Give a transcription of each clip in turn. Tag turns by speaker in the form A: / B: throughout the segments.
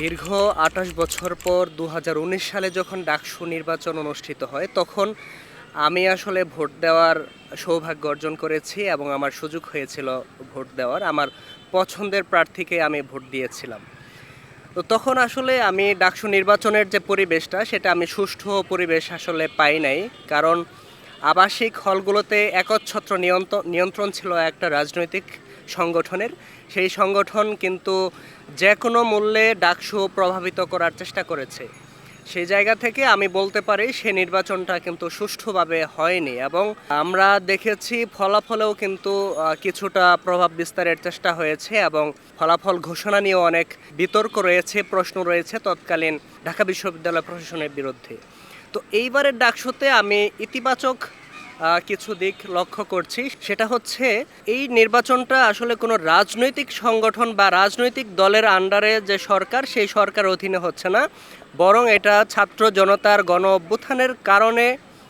A: দীর্ঘ আঠাশ বছর পর দু হাজার উনিশ সালে যখন ডাকসু নির্বাচন অনুষ্ঠিত হয়, তখন আমি আসলে ভোট দেওয়ার সৌভাগ্য অর্জন করেছি এবং আমার সুযোগ হয়েছিল ভোট দেওয়ার। আমার পছন্দের প্রার্থীকে আমি ভোট দিয়েছিলাম। তো তখন আসলে আমি ডাকসু নির্বাচনের যে পরিবেশটা, সেটা আমি সুষ্ঠু পরিবেশ আসলে পাই নাই। কারণ আবাসিক হলগুলোতে একচ্ছত্র নিয়ন্ত্রণ ছিল একটা রাজনৈতিক সংগঠনের। সেই সংগঠন কিন্তু যে কোনো মূল্যে ডাকসু প্রভাবিত করার চেষ্টা করেছে। সেই জায়গা থেকে আমি বলতে পারি, সে নির্বাচনটা কিন্তু সুষ্ঠুভাবে হয়নি এবং আমরা দেখেছি ফলাফলেও কিন্তু কিছুটা প্রভাব বিস্তারের চেষ্টা হয়েছে এবং ফলাফল ঘোষণা নিয়েও অনেক বিতর্ক রয়েছে, প্রশ্ন রয়েছে তৎকালীন ঢাকা বিশ্ববিদ্যালয় প্রশাসনের বিরুদ্ধে। তো এইবারের ডাকসুতে আমি ইতিবাচক কিছু দিক লক্ষ্য করছি। সেটা হচ্ছে, এই নির্বাচনটা আসলে কোনো রাজনৈতিক সংগঠন বা রাজনৈতিক দলের আন্ডারে যে সরকার, সেই সরকার অধীনে হচ্ছে না। বরং এটা ছাত্র জনতার গণ অভ্যুত্থানের কারণে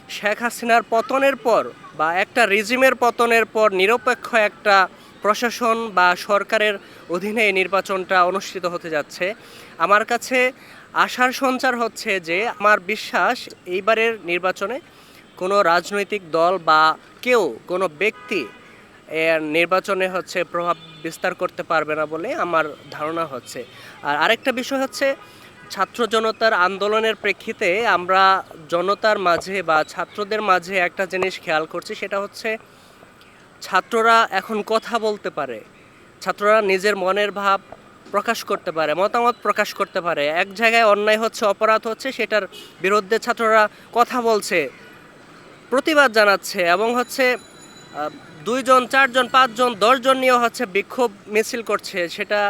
A: শেখ হাসিনার পতনের পর বা একটা রিজিমের পতনের পর নিরপেক্ষ একটা প্রশাসন বা সরকারের অধীনে এই নির্বাচনটা অনুষ্ঠিত হতে যাচ্ছে। আমার কাছে আশার সঞ্চার হচ্ছে যে, আমার বিশ্বাস এইবারের নির্বাচনে কোনো রাজনৈতিক দল বা কেউ, কোনো ব্যক্তি এর নির্বাচনে হচ্ছে প্রভাব বিস্তার করতে পারবে না বলে আমার ধারণা হচ্ছে। আর আরেকটা বিষয় হচ্ছে, ছাত্র জনতার আন্দোলনের প্রেক্ষিতে আমরা জনতার মাঝে বা ছাত্রদের মাঝে একটা জিনিস খেয়াল করছি, সেটা হচ্ছে ছাত্ররা এখন কথা বলতে পারে। ছাত্ররা নিজের মনের ভাব প্রকাশ করতে পারে, মতামত প্রকাশ করতে পারে। এক জায়গায় অন্যায় হচ্ছে, অপরাধ হচ্ছে, সেটার বিরুদ্ধে ছাত্ররা কথা বলছে। প্রতিবাদ জানাচ্ছে এবং হচ্ছে দুইজন, চারজন, পাঁচজন, দশজন নিয়েও হচ্ছে বিক্ষোভ মিছিল করছে। সেটা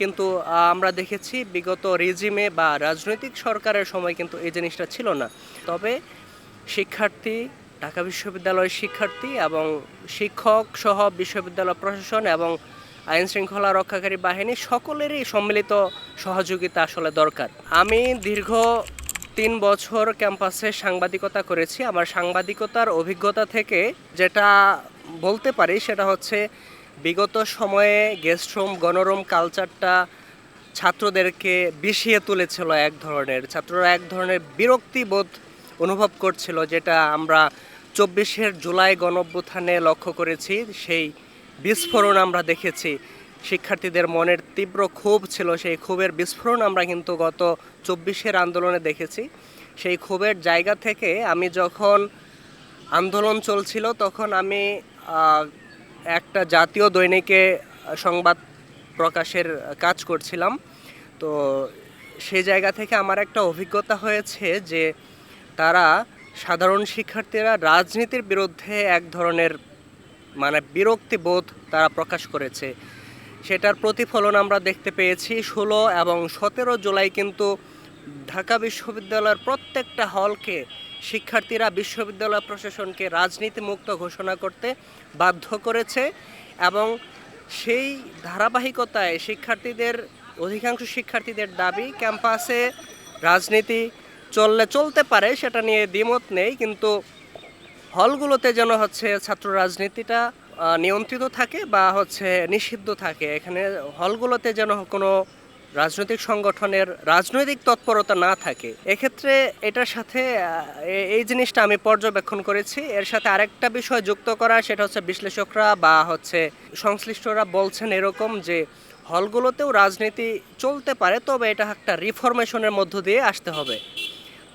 A: কিন্তু আমরা দেখেছি বিগত রেজিমে বা রাজনৈতিক সরকারের সময় কিন্তু এই জিনিসটা ছিল না। তবে শিক্ষার্থী, ঢাকা বিশ্ববিদ্যালয়ের শিক্ষার্থী এবং শিক্ষক সহ বিশ্ববিদ্যালয় প্রশাসন এবং আইন শৃঙ্খলা রক্ষাকারী বাহিনী সকলেরই সম্মিলিত সহযোগিতা আসলে দরকার। আমি দীর্ঘ তিন বছর ক্যাম্পাসে সাংবাদিকতা করেছি। আমার সাংবাদিকতার অভিজ্ঞতা থেকে যেটা বলতে পারি সেটা হচ্ছে, বিগত সময়ে গেস্ট রুম, গণরুম কালচারটা ছাত্রদেরকে বিষিয়ে তুলেছিল এক ধরনের। ছাত্ররা এক ধরনের বিরক্তিবোধ অনুভব করছিল, যেটা আমরা চব্বিশের জুলাই গণঅভ্যুত্থানে লক্ষ্য করেছি। সেই বিস্ফোরণ আমরা দেখেছি। শিক্ষার্থীদের মনের তীব্র ক্ষোভ ছিল, সেই ক্ষোভের বিস্ফোরণ আমরা কিন্তু গত চব্বিশের আন্দোলনে দেখেছি। সেই ক্ষোভের জায়গা থেকে আমি যখন আন্দোলন চলছিল, তখন আমি একটা জাতীয় দৈনিকে সংবাদ প্রকাশের কাজ করছিলাম। তো সেই জায়গা থেকে আমার একটা অভিজ্ঞতা হয়েছে যে, তারা সাধারণ শিক্ষার্থীরা রাজনীতির বিরুদ্ধে এক ধরনের মানে বিরক্তি বোধ তারা প্রকাশ করেছে। সেটার প্রতিফলন আমরা দেখতে পেয়েছি। ষোলো এবং সতেরো জুলাই কিন্তু ঢাকা বিশ্ববিদ্যালয়ের প্রত্যেকটা হলকে শিক্ষার্থীরা বিশ্ববিদ্যালয় প্রশাসনকে রাজনীতি মুক্ত ঘোষণা করতে বাধ্য করেছে এবং সেই ধারাবাহিকতায় শিক্ষার্থীদের, অধিকাংশ শিক্ষার্থীদের দাবি, ক্যাম্পাসে রাজনীতি চললে চলতে পারে, সেটা নিয়ে দ্বিমত নেই, কিন্তু হলগুলোতে যেন হচ্ছে ছাত্র রাজনীতিটা নিয়ন্ত্রিত থাকে বা হচ্ছে নিষিদ্ধ থাকে। এখানে হলগুলোতে যেন কোনো রাজনৈতিক সংগঠনের রাজনৈতিক তৎপরতা না থাকে। এক্ষেত্রে এটার সাথে এই জিনিসটা আমি পর্যবেক্ষণ করেছি। এর সাথে আরেকটা বিষয় যুক্ত করা, সেটা হচ্ছে বিশ্লেষকরা বা হচ্ছে সংশ্লিষ্টরা বলছেন এরকম যে, হলগুলোতেও রাজনীতি চলতে পারে, তবে এটা একটা রিফরমেশনের মধ্য দিয়ে আসতে হবে।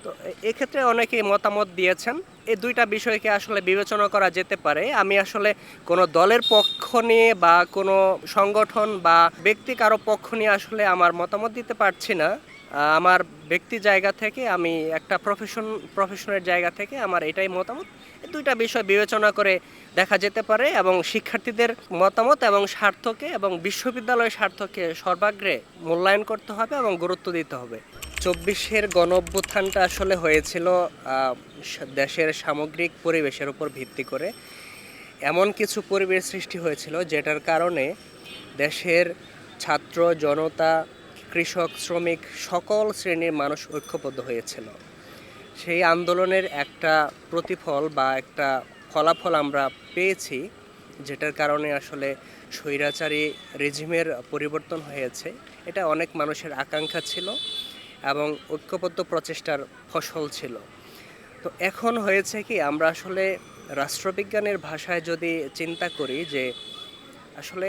A: তো এক্ষেত্রে অনেকেই মতামত দিয়েছেন। এই দুইটা বিষয়কে আসলে বিবেচনা করা যেতে পারে। আমি আসলে কোনো দলের পক্ষ নিয়ে বা কোনো সংগঠন বা ব্যক্তি কারও পক্ষ নিয়ে আসলে আমার মতামত দিতে পারছি না। আমার ব্যক্তি জায়গা থেকে, আমি একটা প্রফেশন প্রফেশনের জায়গা থেকে আমার এটাই মতামত। দুইটা বিষয় বিবেচনা করে দেখা যেতে পারে এবং শিক্ষার্থীদের মতামত এবং স্বার্থকে এবং বিশ্ববিদ্যালয়ের স্বার্থকে সর্বাগ্রে মূল্যায়ন করতে হবে এবং গুরুত্ব দিতে হবে। চব্বিশের গণ অভ্যুত্থানটা আসলে হয়েছিল দেশের সামগ্রিক পরিবেশের উপর ভিত্তি করে। এমন কিছু পরিবেশ সৃষ্টি হয়েছিল যেটার কারণে দেশের ছাত্র, জনতা, কৃষক, শ্রমিক সকল শ্রেণির মানুষ ঐক্যবদ্ধ হয়েছিল। সেই আন্দোলনের একটা প্রতিফল বা একটা ফলাফল আমরা পেয়েছি, যেটার কারণে আসলে স্বৈরাচারী রেজিমের পরিবর্তন হয়েছে। এটা অনেক মানুষের আকাঙ্ক্ষা ছিল। এবং ঐক্যবদ্ধ প্রচেষ্টার ফসল ছিল। তো এখন হয়েছে কি, আমরা আসলে রাষ্ট্রবিজ্ঞানের ভাষায় যদি চিন্তা করি যে আসলে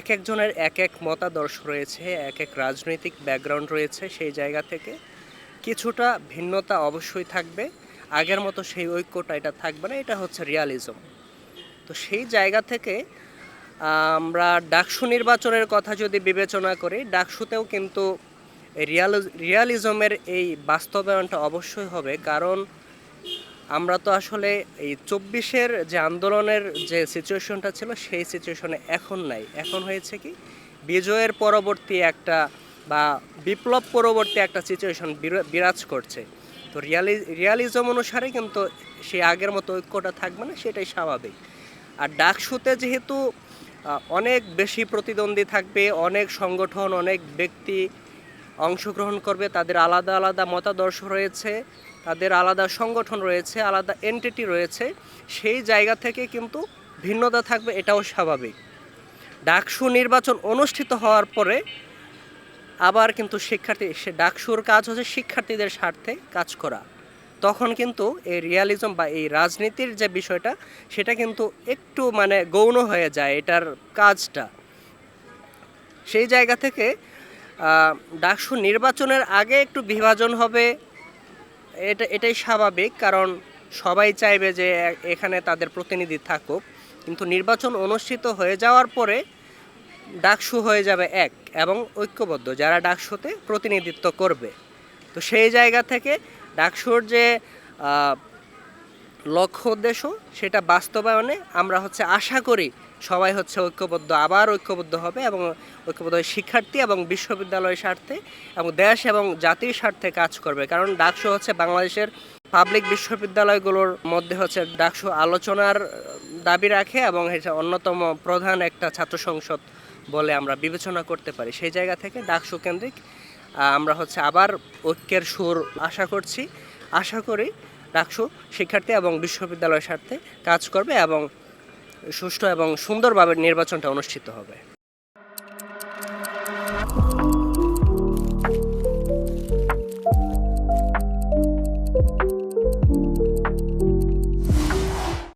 A: এক একজনের এক এক মতাদর্শ রয়েছে, এক এক রাজনৈতিক ব্যাকগ্রাউন্ড রয়েছে সেই জায়গা থেকে, কিছুটা ভিন্নতা অবশ্যই থাকবে। আগের মতো সেই ঐক্যটা এটা থাকবে না, এটা হচ্ছে রিয়ালিজম তো সেই জায়গা থেকে আমরা ডাকসু নির্বাচনের কথা যদি বিবেচনা করি, ডাকসুতেও কিন্তু রিয়াল রিয়ালিজমের এই বাস্তবায়নটা অবশ্যই হবে, কারণ আমরা তো আসলে এই চব্বিশের যে আন্দোলনের যে সিচুয়েশনটা ছিল, সেই সিচুয়েশনে এখন নাই। এখন হয়েছে কি, বিজয়ের পরবর্তী একটা বা বিপ্লব পরবর্তী একটা সিচুয়েশন বিরাজ করছে। তো রিয়ালি রিয়ালিজম অনুসারে কিন্তু সেই আগের মতো ঐক্যটা থাকবে না, সেটাই স্বাভাবিক। আর ডাকসুতে যেহেতু অনেক বেশি প্রতিদ্বন্দ্বী থাকবে, অনেক সংগঠন, অনেক ব্যক্তি অংশগ্রহণ করবে। তাদের আলাদা আলাদা মতাদর্শ রয়েছে, তাদের আলাদা সংগঠন রয়েছে, আলাদা এন্টিটি রয়েছে। সেই জায়গা থেকে কিন্তু ভিন্নতা থাকবে, এটাও স্বাভাবিক। ডাকসু নির্বাচন অনুষ্ঠিত হওয়ার পরে আবার কিন্তু শিক্ষার্থী, সে ডাকসুর কাজ হচ্ছে শিক্ষার্থীদের স্বার্থে কাজ করা। তখন কিন্তু এই রিয়ালিজম বা এই রাজনীতির যে বিষয়টা, সেটা কিন্তু একটু মানে গৌণ হয়ে যায় এটার কাজটা। সেই জায়গা থেকে ডাকসু নির্বাচনের আগে একটু বিভাজন হবে, এটা, এটাই স্বাভাবিক, কারণ সবাই চাইবে যে এখানে তাদের প্রতিনিধি থাকুক। কিন্তু নির্বাচন অনুষ্ঠিত হয়ে যাওয়ার পরে ডাকসু হয়ে যাবে এক এবং ঐক্যবদ্ধ, যারা ডাকসুতে প্রতিনিধিত্ব করবে। তো সেই জায়গা থেকে ডাকসুর যে লক্ষ্য উদ্দেশ্য, সেটা বাস্তবায়নে আমরা হচ্ছে আশা করি সবাই হচ্ছে ঐক্যবদ্ধ, আবার ঐক্যবদ্ধ হবে এবং ঐক্যবদ্ধ শিক্ষার্থী এবং বিশ্ববিদ্যালয়ের স্বার্থে এবং দেশ এবং জাতির স্বার্থে কাজ করবে। কারণ ডাকসু হচ্ছে বাংলাদেশের পাবলিক বিশ্ববিদ্যালয়গুলোর মধ্যে হচ্ছে ডাকসু আলোচনার দাবি রাখে এবং অন্যতম প্রধান একটা ছাত্র সংসদ বলে আমরা বিবেচনা করতে পারি। সেই জায়গা থেকে ডাকসু কেন্দ্রিক আমরা হচ্ছে আবার ঐক্যের সুর আশা করছি। আশা করি ডাকসু শিক্ষার্থী এবং বিশ্ববিদ্যালয়ের স্বার্থে কাজ করবে এবং সুষ্ঠু এবং সুন্দরভাবে নির্বাচনটা অনুষ্ঠিত হবে।